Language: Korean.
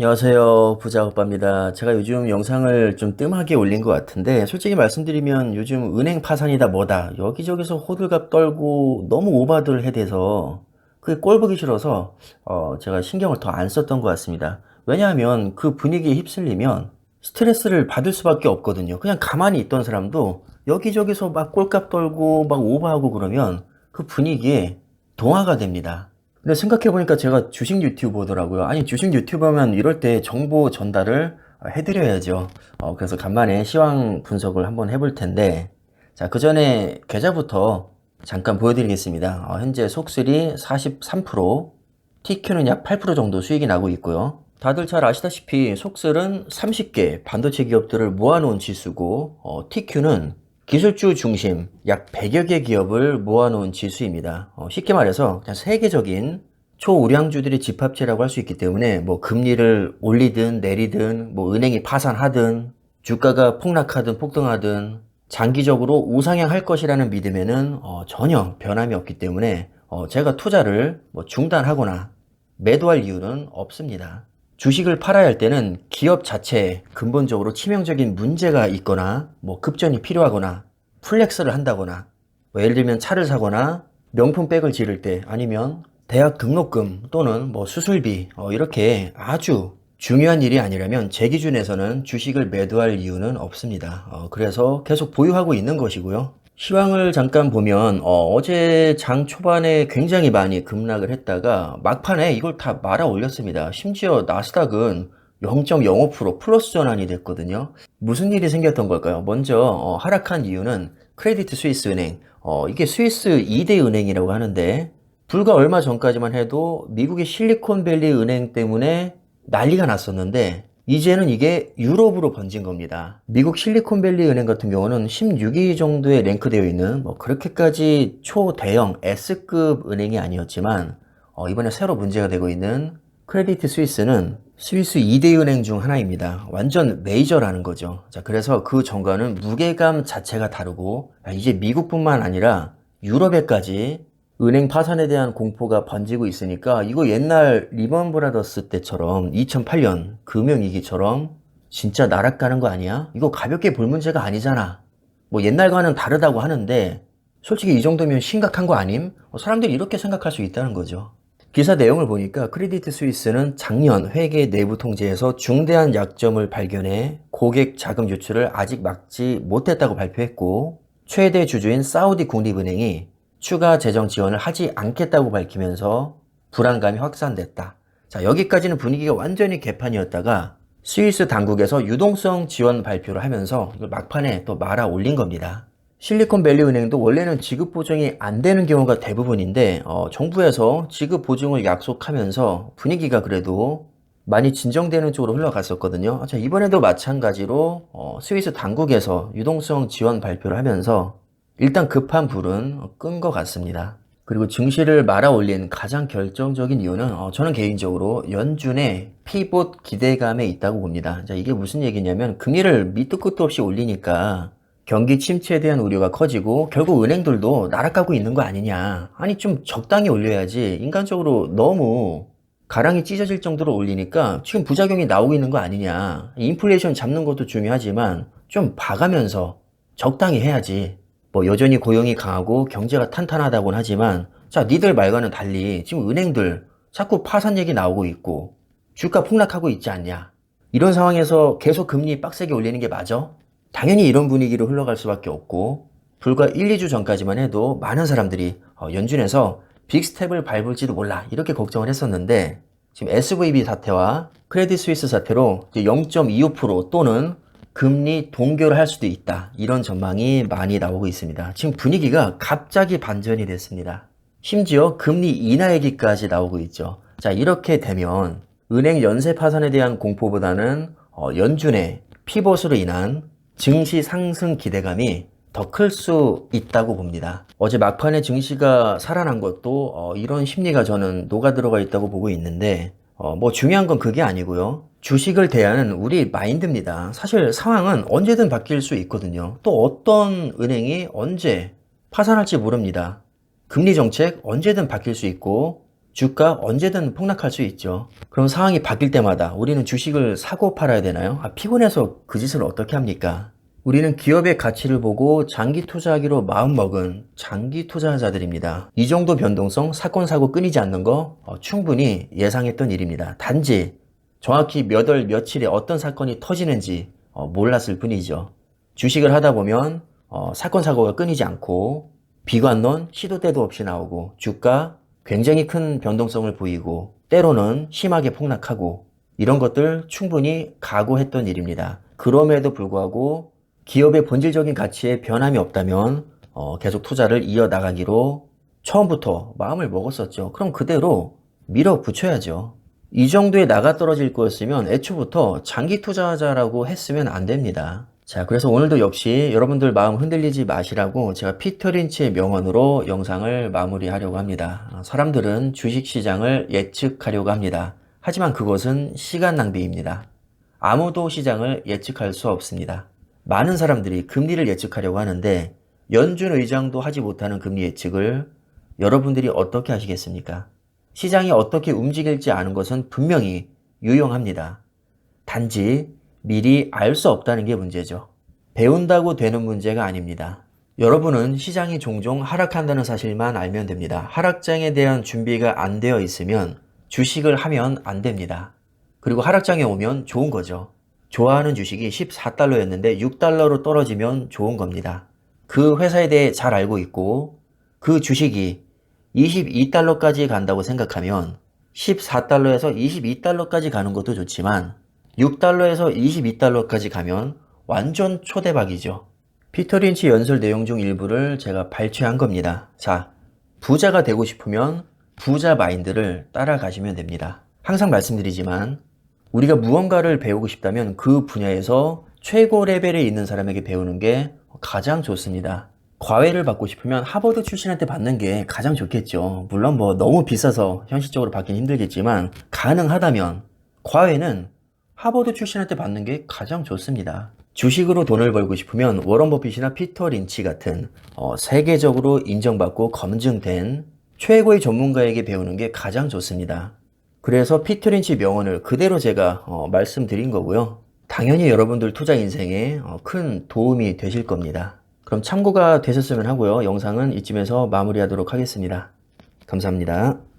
안녕하세요. 부자 오빠입니다. 제가 요즘 영상을 좀 뜸하게 올린 것 같은데, 솔직히 말씀드리면 요즘 은행 파산이다 뭐다, 여기저기서 호들갑 떨고 너무 오바들 해대서, 그게 꼴 보기 싫어서, 어, 제가 신경을 더 안 썼던 것 같습니다. 왜냐하면 그 분위기에 휩쓸리면 스트레스를 받을 수밖에 없거든요. 그냥 가만히 있던 사람도 여기저기서 막 꼴값 떨고 막 오버하고 그러면 그 분위기에 동화가 됩니다. 근데 생각해보니까 제가 주식 유튜버더라고요. 아니, 주식 유튜버면 이럴 때 정보 전달을 해드려야죠. 어, 그래서 간만에 시황 분석을 한번 해볼 텐데, 자, 그 전에 계좌부터 잠깐 보여드리겠습니다. 어, 현재 속슬이 43%, TQ는 약 8% 정도 수익이 나고 있고요. 다들 잘 아시다시피 속슬은 30개 반도체 기업들을 모아놓은 지수고, 어, TQ는 기술주 중심 약 100여 개 기업을 모아놓은 지수입니다. 어, 쉽게 말해서 그냥 세계적인 초우량주들의 집합체라고 할 수 있기 때문에 뭐 금리를 올리든 내리든 뭐 은행이 파산하든 주가가 폭락하든 폭등하든 장기적으로 우상향할 것이라는 믿음에는 어, 전혀 변함이 없기 때문에 어, 제가 투자를 뭐 중단하거나 매도할 이유는 없습니다. 주식을 팔아야 할 때는 기업 자체에 근본적으로 치명적인 문제가 있거나 뭐 급전이 필요하거나 플렉스를 한다거나 뭐 예를 들면 차를 사거나 명품 백을 지를 때 아니면 대학 등록금 또는 뭐 수술비 어, 이렇게 아주 중요한 일이 아니라면 제 기준에서는 주식을 매도할 이유는 없습니다. 어, 그래서 계속 보유하고 있는 것이고요. 시황을 잠깐 보면 어, 제장 초반에 굉장히 많이 급락을 했다가 막판에 이걸 다 말아 올렸습니다. 심지어 나스닥은 0.05% 플러스 전환이 됐거든요. 무슨 일이 생겼던 걸까요? 먼저 어, 하락한 이유는 크레디트 스위스 은행 어, 이게 스위스 2대 은행이라고 하는데 불과 얼마 전까지만 해도 미국의 실리콘밸리 은행 때문에 난리가 났었는데 이제는 이게 유럽으로 번진 겁니다. 미국 실리콘밸리 은행 같은 경우는 16위 정도에 랭크되어 있는 뭐 그렇게까지 초대형 S급 은행이 아니었지만 어, 이번에 새로 문제가 되고 있는 크레디트 스위스는 스위스 2대 은행 중 하나입니다. 완전 메이저라는 거죠. 자, 그래서 그 전과는 무게감 자체가 다르고 아, 이제 미국뿐만 아니라 유럽에까지 은행 파산에 대한 공포가 번지고 있으니까 이거 옛날 리먼 브라더스 때처럼 2008년 금융위기처럼 진짜 나락가는 거 아니야? 이거 가볍게 볼 문제가 아니잖아. 뭐 옛날과는 다르다고 하는데 솔직히 이 정도면 심각한 거 아님? 어, 사람들이 이렇게 생각할 수 있다는 거죠. 기사 내용을 보니까 크레디트 스위스는 작년 회계 내부 통제에서 중대한 약점을 발견해 고객 자금 유출을 아직 막지 못했다고 발표했고 최대 주주인 사우디 국립은행이 추가 재정 지원을 하지 않겠다고 밝히면서 불안감이 확산됐다. 자, 여기까지는 분위기가 완전히 개판이었다가 스위스 당국에서 유동성 지원 발표를 하면서 이걸 막판에 또 말아 올린 겁니다. 실리콘밸리 은행도 원래는 지급 보증이 안 되는 경우가 대부분인데 어, 정부에서 지급 보증을 약속하면서 분위기가 그래도 많이 진정되는 쪽으로 흘러갔었거든요. 자, 이번에도 마찬가지로 어, 스위스 당국에서 유동성 지원 발표를 하면서 일단 급한 불은 끈 것 같습니다. 그리고 증시를 말아 올린 가장 결정적인 이유는 어, 저는 개인적으로 연준의 피봇 기대감에 있다고 봅니다. 자, 이게 무슨 얘기냐면 금리를 밑도 끝도 없이 올리니까 경기 침체에 대한 우려가 커지고 결국 은행들도 날아가고 있는 거 아니냐. 아니 좀 적당히 올려야지. 인간적으로 너무 가랑이 찢어질 정도로 올리니까 지금 부작용이 나오고 있는 거 아니냐. 인플레이션 잡는 것도 중요하지만 좀 봐가면서 적당히 해야지. 뭐 여전히 고용이 강하고 경제가 탄탄하다고는 하지만 자 니들 말과는 달리 지금 은행들 자꾸 파산 얘기 나오고 있고 주가 폭락하고 있지 않냐 이런 상황에서 계속 금리 빡세게 올리는 게 맞아? 당연히 이런 분위기로 흘러갈 수밖에 없고 불과 1, 2주 전까지만 해도 많은 사람들이 어, 연준에서 빅스텝을 밟을지도 몰라 이렇게 걱정을 했었는데 지금 SVB 사태와 크레딧 스위스 사태로 0.25% 또는 금리 동결을 할 수도 있다. 이런 전망이 많이 나오고 있습니다. 지금 분위기가 갑자기 반전이 됐습니다. 심지어 금리 인하 얘기까지 나오고 있죠. 자, 이렇게 되면 은행 연쇄 파산에 대한 공포보다는 어, 연준의 피벗으로 인한 증시 상승 기대감이 더 클 수 있다고 봅니다. 어제 막판에 증시가 살아난 것도 어, 이런 심리가 저는 녹아 들어가 있다고 보고 있는데 어, 뭐 중요한 건 그게 아니고요. 주식을 대하는 우리 마인드입니다. 사실 상황은 언제든 바뀔 수 있거든요. 또 어떤 은행이 언제 파산할지 모릅니다. 금리 정책 언제든 바뀔 수 있고 주가 언제든 폭락할 수 있죠. 그럼 상황이 바뀔 때마다 우리는 주식을 사고 팔아야 되나요? 아, 피곤해서 그 짓을 어떻게 합니까? 우리는 기업의 가치를 보고 장기 투자하기로 마음먹은 장기 투자자들입니다. 이 정도 변동성, 사건, 사고 끊이지 않는 거 어, 충분히 예상했던 일입니다. 단지 정확히 몇 월 며칠에 어떤 사건이 터지는지 어, 몰랐을 뿐이죠. 주식을 하다 보면 어, 사건, 사고가 끊이지 않고 비관론 시도 때도 없이 나오고 주가 굉장히 큰 변동성을 보이고 때로는 심하게 폭락하고 이런 것들 충분히 각오했던 일입니다. 그럼에도 불구하고 기업의 본질적인 가치에 변함이 없다면 어, 계속 투자를 이어나가기로 처음부터 마음을 먹었었죠. 그럼 그대로 밀어붙여야죠. 이 정도에 나가 떨어질 거였으면 애초부터 장기 투자자라고 했으면 안 됩니다. 자, 그래서 오늘도 역시 여러분들 마음 흔들리지 마시라고 제가 피터 린치의 명언으로 영상을 마무리하려고 합니다. 어, 사람들은 주식 시장을 예측하려고 합니다. 하지만 그것은 시간 낭비입니다. 아무도 시장을 예측할 수 없습니다. 많은 사람들이 금리를 예측하려고 하는데 연준 의장도 하지 못하는 금리 예측을 여러분들이 어떻게 하시겠습니까? 시장이 어떻게 움직일지 아는 것은 분명히 유용합니다. 단지 미리 알 수 없다는 게 문제죠. 배운다고 되는 문제가 아닙니다. 여러분은 시장이 종종 하락한다는 사실만 알면 됩니다. 하락장에 대한 준비가 안 되어 있으면 주식을 하면 안 됩니다. 그리고 하락장에 오면 좋은 거죠. 좋아하는 주식이 14달러였는데 6달러로 떨어지면 좋은 겁니다. 그 회사에 대해 잘 알고 있고 그 주식이 22달러까지 간다고 생각하면 14달러에서 22달러까지 가는 것도 좋지만 6달러에서 22달러까지 가면 완전 초대박이죠. 피터 린치 연설 내용 중 일부를 제가 발췌한 겁니다. 자, 부자가 되고 싶으면 부자 마인드를 따라가시면 됩니다. 항상 말씀드리지만 우리가 무언가를 배우고 싶다면 그 분야에서 최고 레벨에 있는 사람에게 배우는 게 가장 좋습니다. 과외를 받고 싶으면 하버드 출신한테 받는 게 가장 좋겠죠. 물론 뭐 너무 비싸서 현실적으로 받긴 힘들겠지만 가능하다면 과외는 하버드 출신한테 받는 게 가장 좋습니다. 주식으로 돈을 벌고 싶으면 워런 버핏이나 피터 린치 같은 어, 세계적으로 인정받고 검증된 최고의 전문가에게 배우는 게 가장 좋습니다. 그래서 피터 린치 명언을 그대로 제가 어, 말씀드린 거고요. 당연히 여러분들 투자 인생에 어, 큰 도움이 되실 겁니다. 그럼 참고가 되셨으면 하고요. 영상은 이쯤에서 마무리하도록 하겠습니다. 감사합니다.